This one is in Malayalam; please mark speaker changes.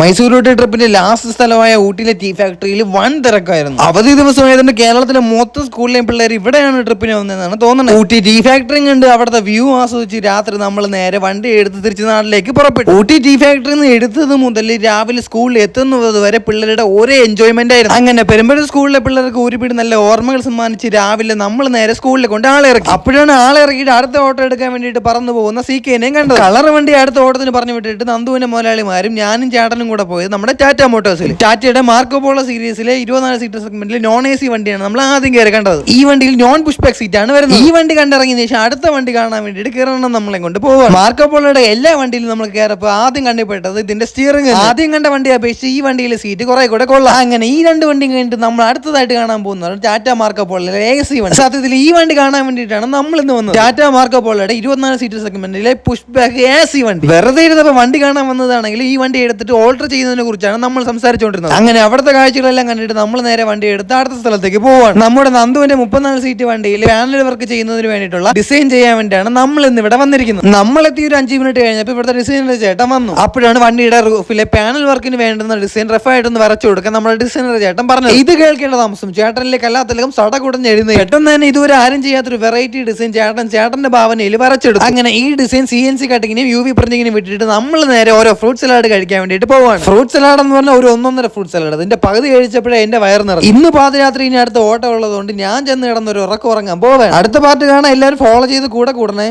Speaker 1: മൈസൂരോട്ട് ട്രിപ്പിന്റെ ലാസ്റ്റ് സ്ഥലമായ ഊട്ടിയിലെ ടീ ഫാക്ടറിയിൽ വൻ തിരക്കായിരുന്നു. അവധി ദിവസമായതുകൊണ്ട് കേരളത്തിലെ മൊത്തം സ്കൂളിലെയും പിള്ളേർ ഇവിടെയാണ് ട്രിപ്പിന് വന്നതെന്നാണ് തോന്നുന്നത് ഊട്ടി ടീ ഫാക്ടറി കണ്ട് അവിടുത്തെ വ്യൂ ആസ്വദിച്ച് രാത്രി നമ്മൾ നേരെ വണ്ടി എടുത്ത് തിരിച്ച് നാട്ടിലേക്ക് പുറപ്പെട്ടു. ഊട്ടി ടീ ഫാക്ടറിയിൽ നിന്ന് എടുത്തത് മുതൽ രാവിലെ സ്കൂളിൽ എത്തുന്നത് വരെ പിള്ളേരുടെ ഒരേ എൻജോയ്മെന്റ് ആയിരുന്നു. അങ്ങനെ പെരുമ്പഴ സ്കൂളിലെ പിള്ളേർക്ക് ഒരുപിടി നല്ല ഓർമ്മകൾ സമ്മാനിച്ച് രാവിലെ നമ്മൾ നേരെ സ്കൂളിൽ കൊണ്ട് ആളെ ഇറക്കി. അപ്പോഴാണ് ആളെ ഇറക്കിയിട്ട് അടുത്ത ഓട്ടോ എടുക്കാൻ വേണ്ടിയിട്ട് പറന്നു പോകുന്ന സി കെനെയും കണ്ടത്. കളർ വണ്ടി അടുത്ത ഓട്ടത്തിന് പറഞ്ഞു വിട്ടിട്ട് നന്ദുവിന്റെ മുതലാളിമാരും ഞാനും ചേട്ടനും കൂടെ പോയത് നമ്മുടെ ടാറ്റ മോട്ടോഴ്സിൽ ടാറ്റയുടെ മാർക്കോ പോളോ സീരീസിലെ ഇരുപത്തിനാല് സീറ്റർ സെഗ്മെന്റിൽ നോൺ എ സി വണ്ടിയാണ് നമ്മൾ ആദ്യം കയറി കണ്ടത്. ഈ വണ്ടിയിൽ നോൺ പുഷ് ബാക്ക് സീറ്റ് ആണ് വരുന്നത്. ഈ വണ്ടി കണ്ടിറങ്ങിയ ശേഷം അടുത്ത വണ്ടി കാണാൻ വേണ്ടിയിട്ട് കയറണം നമ്മളെ കൊണ്ട് പോവാം മാർക്കോ പോളോയുടെ എല്ലാ വണ്ടിയിലും നമ്മൾ കയറപ്പോൾ ആദ്യം കണ്ടുപെട്ടത് ഇതിന്റെ സ്റ്റിയറിംഗ് ആദ്യം കണ്ട വണ്ടി അപേക്ഷിച്ച് ഈ വണ്ടിയിലെ സീറ്റ് കുറെ കൂടെ കൊള്ളാം. അങ്ങനെ ഈ രണ്ട് വണ്ടി കഴിഞ്ഞിട്ട് നമ്മൾ അടുത്തതായിട്ട് കാണാൻ പോകുന്നത് ടാറ്റ മാർക്കോ പോളോയിലെ എ സി വണ്ടി. സത്യത്തിൽ ഈ വണ്ടി കാണാൻ വേണ്ടിയിട്ടാണ് നമ്മൾ ഇന്ന് വന്നത്. ടാറ്റ മാർക്കോ പോളോയുടെ ഇരുപത്തിനാല് സീറ്റർ സെഗ്മെന്റിലെ പുഷ് ബാക്ക് എ സി വണ്ടി. വെറുതെ ഇരുന്നപ്പോൾ വണ്ടി കാണാൻ വന്നതാണെങ്കിൽ ഈ വണ്ടി എടുത്തിട്ട് ഓൾട്ടർ ചെയ്യുന്നതിനെ കുറിച്ചാണ് നമ്മൾ സംസാരിച്ചുകൊണ്ടിരുന്നത്. അങ്ങനെ അവിടുത്തെ കാഴ്ചകളെല്ലാം കണ്ടിട്ട് നമ്മൾ നേരെ വണ്ടി എടുത്ത് അടുത്ത സ്ഥലത്തേക്ക് പോവാണ്. നമ്മുടെ നന്ദുവിന്റെ മുപ്പത്തിനാല് സീറ്റ് വണ്ടിയിൽ പാനൽ വർക്ക് ചെയ്യുന്നതിന് വേണ്ടിയിട്ടുള്ള ഡിസൈൻ ചെയ്യാൻ വേണ്ടിയാണ് നമ്മൾ ഇന്ന് ഇവിടെ വന്നിരിക്കുന്നത്. നമ്മൾ എത്തി ഒരു അഞ്ച് മിനിറ്റ് കഴിഞ്ഞപ്പോൾ ഇവിടുത്തെ ഡിസൈനർ ചേട്ടൻ വന്നു. അപ്പോഴാണ് വണ്ടിയുടെ റൂഫിലെ പാനൽ വർക്കിന് വേണ്ടുന്ന ഡിസൈൻ റഫായിട്ടൊന്ന് വരച്ചു കൊടുക്കാൻ നമ്മുടെ ഡിസൈനർ ചേട്ടൻ പറഞ്ഞു ഇത് കേൾക്കേണ്ട താമസം ചേട്ടനിലേക്ക് സട സടകൂടഞ്ഞ് എഴുന്നേറ്റ്. പെട്ടെന്ന് തന്നെ ഇതുവരെ ആരും ചെയ്യാത്തൊരു വെറൈറ്റി ഡിസൈൻ ചേട്ടൻ ചേട്ടന്റെ ഭാവനയിൽ വരച്ചെടുത്തു. അങ്ങനെ ഈ ഡിസൈൻ സി എൻ സി കട്ടിങ്ങിനും യു വി പ്രിന്റിങ്ങിനും വിട്ടിട്ട് നമ്മൾ നേരെ ഓരോ ഫ്രൂട്ട് സലാഡ് കഴിക്കാൻ വേണ്ടിയിട്ട് പോവാണ്. ഫ്രൂട്ട് സലാഡ് എന്ന് പറഞ്ഞാൽ ഒരു ഒന്നൊന്നര ഫ്രൂട്ട് സലാഡ്. അതിന്റെ പകുതി കഴിച്ചപ്പോഴേ എന്റെ വയർ നിറഞ്ഞു. ഇന്ന് പാതിരാത്രി ഇനി അടുത്ത ഓട്ടം ഉള്ളതുകൊണ്ട് ഞാൻ ചെന്ന് കിടന്നൊരു ഉറക്കം ഉറങ്ങാൻ പോവാണ്. അടുത്ത പാർട്ട് കാണാൻ എല്ലാവരും ഫോളോ ചെയ്ത് കൂടെ കൂടണേ.